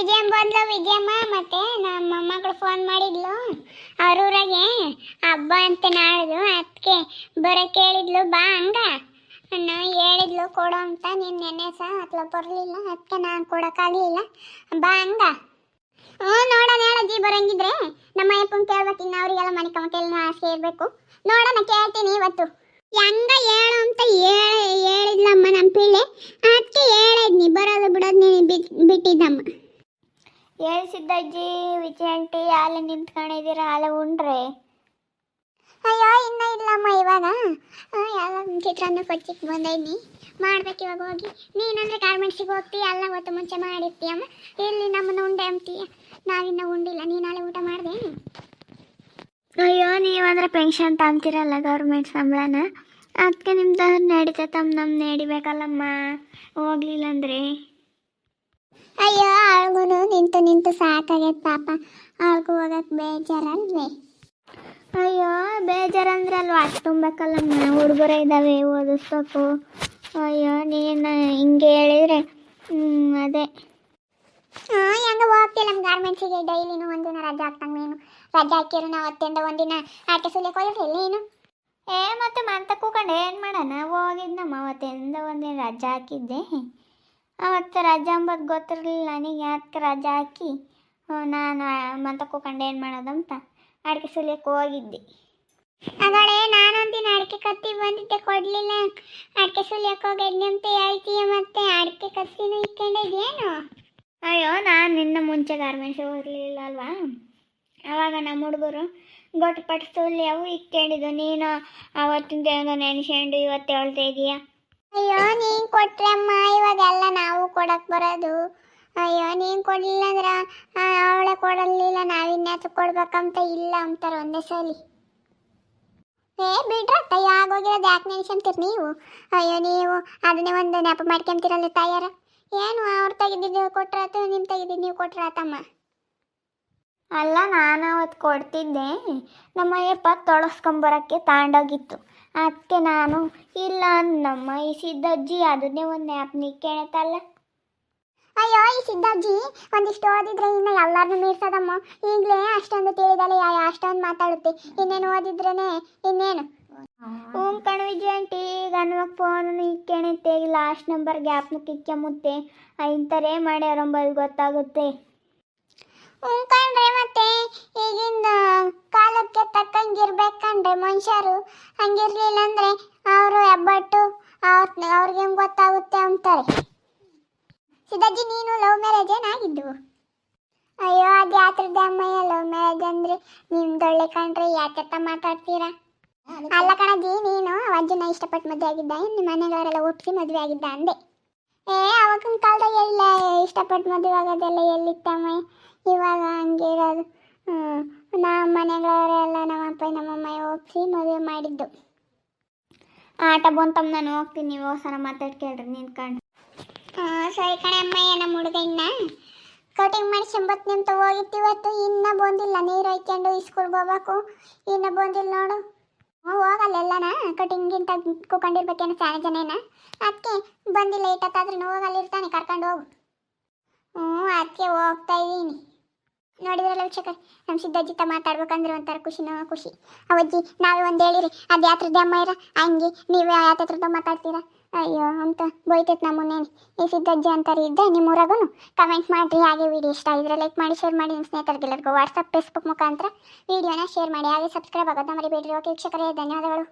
ವಿಜಯಮ್ಮ ಬಂದ್ಲು, ವಿಜಯಮ್ಮ ಮತ್ತೆ ನಮ್ಮ ಮೊಮ್ಮಗಳು ಫೋನ್ ಮಾಡಿದ್ಲು. ಅವ್ರ ಊರಾಗೆ ಹಬ್ಬ ಅಂತ ನಾಳ್ದು ಅದಕ್ಕೆ ಬರೋಕೆ ಹೇಳಿದ್ಲು ಬಾ ಹಂಗ. ಅಣ್ಣ ಹೇಳಿದ್ಲು, ಕೊಡೋ ಅಂತ, ನೀನು ನೆನೆ ಸಹ ಬರಲಿಲ್ಲ ಅದಕ್ಕೆ ನಾನು ಕೊಡೋಕ್ಕಾಗಲಿಲ್ಲ. ಬಾ ಹಂಗ. ಹ್ಞೂ, ನೋಡೋಣ ಹೇಳಜ್ಜಿ ಬರಂಗಿದ್ರೆ. ನಮ್ಮ ಅಪ್ಪನ ಕೇಳ್ಬೇಕು ಇನ್ನು ಅವರಿಗೆಲ್ಲ ಮನೆ ಕಮಕೆಲ್ಲ ಆಸೆ ಇರಬೇಕು. ನೋಡೋಣ, ಕೇಳ್ತೀನಿ ಇವತ್ತು. ಹೆಂಗ ಹೇಳು ಅಂತ ಹೇಳ, ಹೇಳಿದ್ಲಮ್ಮ ನಮ್ಮ ಪಿಳ್ಳೆ. ಅದಕ್ಕೆ ಹೇಳಿದ್ನಿ, ಬರೋದು ಬಿಡೋದು ನೀನು ಬಿಟ್ಟಿದ್ದಮ್ಮ. ಹೇಳ್ಸಿದ್ದಜ್ಜಿ ವಿಜಯ ಆಂಟಿ ಹಾಲು ನಿಂತ್ಕೊಂಡಿದ್ದೀರ? ಹಾಲು ಉಂಡ್ರೆ? ಅಯ್ಯೋ ಇನ್ನೂ ಇಲ್ಲಮ್ಮ ಇವಾಗ. ಎಲ್ಲ ಚಿತ್ರಾನ್ನ ಕೊಚ್ಚಿಕ್ ಬಂದೈನಿ. ಮಾಡ್ಬೇಕು ಇವಾಗ ಹೋಗಿ. ನೀನಂದ್ರೆ ಗಾರ್ಮೆಂಟ್ಸಿಗೆ ಹೋಗ್ತೀಯ? ಅಲ್ಲ ಗೊತ್ತು ಮುಂಚೆ ಮಾಡಿರ್ತೀಯಮ್ಮ? ಇಲ್ಲಿ ನಮ್ಮನ್ನ ಉಂಡೆ ಅಂತೀಯ? ನಾವಿನ್ನ ಉಂಡಿಲ್ಲ. ನೀನು ನಾಳೆ ಊಟ ಮಾಡಿದೆ? ಅಯ್ಯೋ ನೀವಂದ್ರೆ ಪೆನ್ಷನ್ ತಗೊಂತೀರಲ್ಲ ಗೌರ್ಮೆಂಟ್ ಸಂಬಳನ? ಅದಕ್ಕೆ ನಿಮ್ದು ನಡೀತೈತಮ್ಮ ನಮ್ಮ ನಡಿಬೇಕಲ್ಲಮ್ಮ. ಹೋಗ್ಲಿಲ್ಲ ಅಂದ್ರೆ. ಅಯ್ಯೋ ಅವಳಿಗೂ ನಿಂತು ನಿಂತು ಸಾಕಾಗೈತೆ ಪಾಪ. ಅವಳಿಗೂ ಹೋಗಕ್ಕೆ ಬೇಜಾರಲ್ವೇ? ಅಯ್ಯೋ ಬೇಜಾರಂದ್ರೆ ಅಲ್ಲಿ ವಾಚ್ ತುಂಬಬೇಕಲ್ಲಮ್ಮ ಹುಡುಗರ ಇದ್ದಾವೆ ಓದಿಸ್ಬೇಕು. ಅಯ್ಯೋ ನೀನು ಹಿಂಗೆ ಹೇಳಿದ್ರೆ ಹ್ಞೂ ಅದೇ. ಹಾಂ ಹೆಂಗ ಹೋಗ್ತೀಯ ನಮ್ಮ ಗಾರ್ಮೆಂಟ್ಸಿಗೆ? ಡೈಲಿನೂ ಒಂದಿನ ರಜೆ ಹಾಕ್ತಂಗೆ ನೀನು. ರಜೆ ಹಾಕಿರು ನಾವು ಹೊತ್ತಿಂದ ಒಂದಿನ ಆಟೆ ಸುಲಿಯಕ್ಕೆ ಹೋಗಿರ್ಲಿಲ್ಲ ನೀನು. ಏ ಮತ್ತೆ ಮಂತ ಕೂಕೊಂಡು ಏನು ಮಾಡೋಣ? ಹೋಗಿದ್ನಮ್ಮ ಅವತ್ತಿಂದ ಒಂದಿನ ರಜೆ ಹಾಕಿದ್ದೆ. ಅವತ್ತು ರಜಾ ಅಂಬೋದು ಗೊತ್ತಿರಲಿಲ್ಲ ನನಗೆ ಅದಕ್ಕೆ ರಜೆ ಹಾಕಿ? ನಾನು ಮಂತ ಕೂಕೊಂಡು ಏನು ಮಾಡೋದಂತ ಅಡಿಕೆ ಸುಲಿಯಕ್ಕೆ ಹೋಗಿದ್ದೆ. ಅದೊಳೆ ನಾನೊಂದಿನ ಅಡಿಕೆ ಕತ್ತಿ ಬಂದಿದ್ದೆ ಕೊಡಲಿಲ್ಲ. ಅಡಿಕೆ ಸುಲಿಯಕ್ಕೆ ಹೋಗಿದ್ದೆ ಅಂತ ಹೇಳ್ತೀಯ ಮತ್ತೆ? ಅಡಿಕೆ ಕತ್ತಿನೂ ಇಟ್ಕೊಂಡಿದ್ಯೇನು ಅಯ್ಯೋ ನಾನು ನಿನ್ನ ಮುಂಚೆ ಗಾರ್ಮೆಂಟ್ಸ್ ಹೋಗಲಿಲ್ಲ ಅಲ್ವಾ? ಆವಾಗ ನಮ್ಮ ಹುಡುಗರು ಗೊಟ್ಟು ಪಟ್ಟು ಸುಲಿ ಅವು ಇಟ್ಕೊಂಡಿದ್ದು. ನೀನು ಅವತ್ತಿಂದ ಏನೋ ನೆನೆಸ್ಕೊಂಡು ಇವತ್ತು ಹೇಳ್ತಾ ಇದೀಯ? ಅಯ್ಯೋ, ನೀನ್ ಕೊಟ್ರಮ್ಮ, ಇವಾಗೆಲ್ಲ ನಾವು ಕೊಡಕ್ ಬರೋದು. ಅಯ್ಯೋ, ನೀನ್ ಕೊಡಲಿಲ್ಲ ಅಂದ್ರ ಅವಳೆ ಕೊಡಲಿಲ್ಲ ನಾವಿನ್ಯಾತು ಕೊಡ್ಬೇಕಂತ ಇಲ್ಲ ಅಂತಾರೆ ಒಂದೇ ಸಲಿ. ಏ ಬಿಡ್ರತ್ತ ಆಗೋಗಿರೋದು ಯಾಕೆ ನೆನ್ಸ್ಕೊಂತೀರಿ ನೀವು? ಅಯ್ಯೋ, ನೀವು ಅದನ್ನೇ ಒಂದು ನೆಪ ಮಾಡ್ಕೊಂತೀರಲ್ಲ ತಾಯಾರ? ಏನು, ಅವ್ರು ತೆಗೆದಿದ್ದು ಕೊಟ್ರಾತು ನಿಮ್ಮ ತೆಗೆದಿದ್ದು ನೀವು ಕೊಟ್ರಾತಮ್ಮ ಅಲ್ಲ ನಾನು ಅವತ್ತು ಕೊಡ್ತಿದ್ದೆ. ನಮ್ಮ ಅಯ್ಯಪ್ಪ ತೊಳಸ್ಕೊಂಬರಕ್ಕೆ ತಾಂಡೋಗಿತ್ತು. ಅದಕ್ಕೆ ನಾನು ಇಲ್ಲ ನಮ್ಮ ಈ ಸಿದ್ದಜ್ಜಿ ಅದನ್ನೇ ಒಂದು ನ್ಯಾಪ್ ಕೇಳತ್ತಲ್ಲ ಅಯ್ಯೋ ಈ ಸಿದ್ದಜ್ಜಿ ಒಂದಿಷ್ಟು ಓದಿದ್ರೆ ಇನ್ನು ಎಲ್ಲಾರನ್ನು ಮೀರ್ಸದಮ್ಮ. ಈಗಲೇ ಅಷ್ಟೊಂದು ತಿಳಿದಲ್ಲ ಯಾ ಅಷ್ಟೊಂದು ಮಾತಾಡುತ್ತೆ. ಇನ್ನೇನು ಓದಿದ್ರೇನೆ ಇನ್ನೇನು? ಹ್ಞೂ ಕಣ ವಿಜಯ ಆಂಟಿ ಗನ್ವಾಗ ಫೋನ್ ಇಕ್ಕೇಣತ್ತೆ ಲಾಸ್ಟ್ ನಂಬರ್ ಗ್ಯಾಪ್ನ ಕಿಕ್ಕಂಬುತ್ತೆ ಇಂಥರೇ ಮಾಡ್ಯಾರಂಬಲ್ಲಿ ಗೊತ್ತಾಗುತ್ತೆ. ಕಣ್ರೆ ಮತ್ತೆ ಈಗಿನ ಕಾಲಕ್ಕೆ ತಕ್ಕಂಗಿರ್ಬೇಕಂದ್ರೆ ಮನುಷ್ಯರು ಹಂಗಿರ್ಲಿಲ್ಲ ಅಂದ್ರೆ ಅವರು ಹೆಬ್ಬಟ್ಟು, ಅವ್ರ ಅವ್ರಿಗೆ ಗೊತ್ತಾಗುತ್ತೆ ಅಂತಾರೆ. ಸಿದ್ದಾಜಿ ನೀನು ಲವ್ ಮ್ಯಾರೇಜ್ ಏನಾಗಿದ್ದು ಅಯ್ಯೋ, ಅದು ಯಾತ್ರದ ಅಮ್ಮಯ್ಯ ಲವ್ ಮ್ಯಾರೇಜ್ ಅಂದ್ರೆ ನಿಮ್ದೊಳ್ಳೆ ಕಂಡ್ರೆ ಯಾಕೆತ್ತ ಮಾತಾಡ್ತೀರಾ? ಅಲ್ಲ ಕಣಜಿ, ನೀನು ಅಜ್ಜನ ಇಷ್ಟಪಟ್ಟು ಮದುವೆ ಆಗಿದ್ದ ನಿಮ್ಮ ಮನೆಯವರೆಲ್ಲ ಒಪ್ಪಿಸಿ ಮದುವೆ ಆಗಿದ್ದ ಅಂದೆ. ಏ ಅವಾಗಿನ ಕಾಲದಾಗ ಎಲ್ಲ ಇಷ್ಟಪಟ್ಟು ಮದುವೆ ಆಗೋದೆಲ್ಲ ಎಲ್ಲಿತ್ತಮ್ಮ ಇವಾಗ ಹಂಗಿರೋದು. ನಮ್ಮ ಮನೆಗಳವರೆಲ್ಲ ನಮ್ಮ ಅಪ್ಪ ನಮ್ಮಮ್ಮ ಒಪ್ಪಿಸಿ ಮದುವೆ ಮಾಡಿದ್ದು. ಆಟ ಬಂತಮ್ಮ ನಾನು ಹೋಗ್ತೀನಿ, ನೀವು ಸಲ ಮಾತಾಡ್ಕೇಳ್ರಿ ನಿಂತ್ಕೊಂಡು ಹಾಂ ಸರಿ ಕಣೆ ಅಮ್ಮಯ್ಯ, ನಮ್ಮ ಹುಡುಗ ಇನ್ನ. ಕಟಿಂಗ್ ಮಾಡಿಸ್ಕೊಂಬತ್ತು ನಿಂತ ಹೋಗಿತ್ತು ಇವತ್ತು, ಇನ್ನೂ ಬಂದಿಲ್ಲ. ನೀರು ಹೊಯ್ಕೊಂಡು ಇಸ್ಕೊಳ್ಬೋಬೇಕು ಹೋಗ್ಬೇಕು. ಇನ್ನೂ ಬಂದಿಲ್ಲ ನೋಡು. ಹ್ಞೂ ಕಟಿಂಗ್ ಕಟಿಂಗಿಂತ ಕೂಕೊಂಡಿರ್ಬೇಕೇನು ಸಾನ ಜನೇನ? ಅದಕ್ಕೆ ಬಂದಿಲ್ಲ ಹೋಗ ಹೋಗಲ್ಲಿರ್ತಾನೆ ಕರ್ಕೊಂಡು ಹೋಗು. ಹ್ಞೂ ಅದಕ್ಕೆ ಹೋಗ್ತಾ ಇದ್ದೀನಿ. ನೋಡಿದ್ರಲ್ಲ ವೀಕ್ಷಕ ನಮ್ಮ ಸಿದ್ದಜ್ಜಿತ ಮಾತಾಡ್ಬೇಕಂದ್ರೆ ಒಂಥರ ಖುಷಿನೋ ಖುಷಿ. ಅವಜ್ಜಿ ನಾವೇ ಒಂದು ಹೇಳಿರಿ, ಅದು ಯಾತ್ರದ ಅಮ್ಮ ಇರ? ಹಂಗೆ ನೀವೇ ಯಾತ್ರದ ಮಾತಾಡ್ತೀರಾ? ಅಯ್ಯೋ, ಅಂತ ಬೈತೈತೆ ನಮ್ಮನ್ನೇನು ಈ ಸಿದ್ದಜ್ಜಿ ಅಂತಾರೆ, ಇದ್ದೆ ನಿಮ್ಮ ಊರಾಗೂ ಕಮೆಂಟ್ ಮಾಡಿರಿ, ಹಾಗೆ ವಿಡಿಯೋ ಇಷ್ಟ ಆಗಿದ್ರೆ ಲೈಕ್ ಮಾಡಿ ಶೇರ್ ಮಾಡಿ ನಿಮ್ಮ ಸ್ನೇಹಿತರಿಗೆಲ್ಲರಿಗೂ ವಾಟ್ಸಪ್ ಫೇಸ್ಬುಕ್ ಮುಖಾಂತರ ವಿಡಿಯೋನ ಶೇರ್ ಮಾಡಿ. ಹಾಗೆ ಸಬ್ಸ್ಕ್ರೈಬ್ ಆಗೋದನ್ನ ಮರಿಬೇಡ್ರಿ. ಓಕೆ ವೀಕ್ಷಕರೇ, ಧನ್ಯವಾದಗಳು.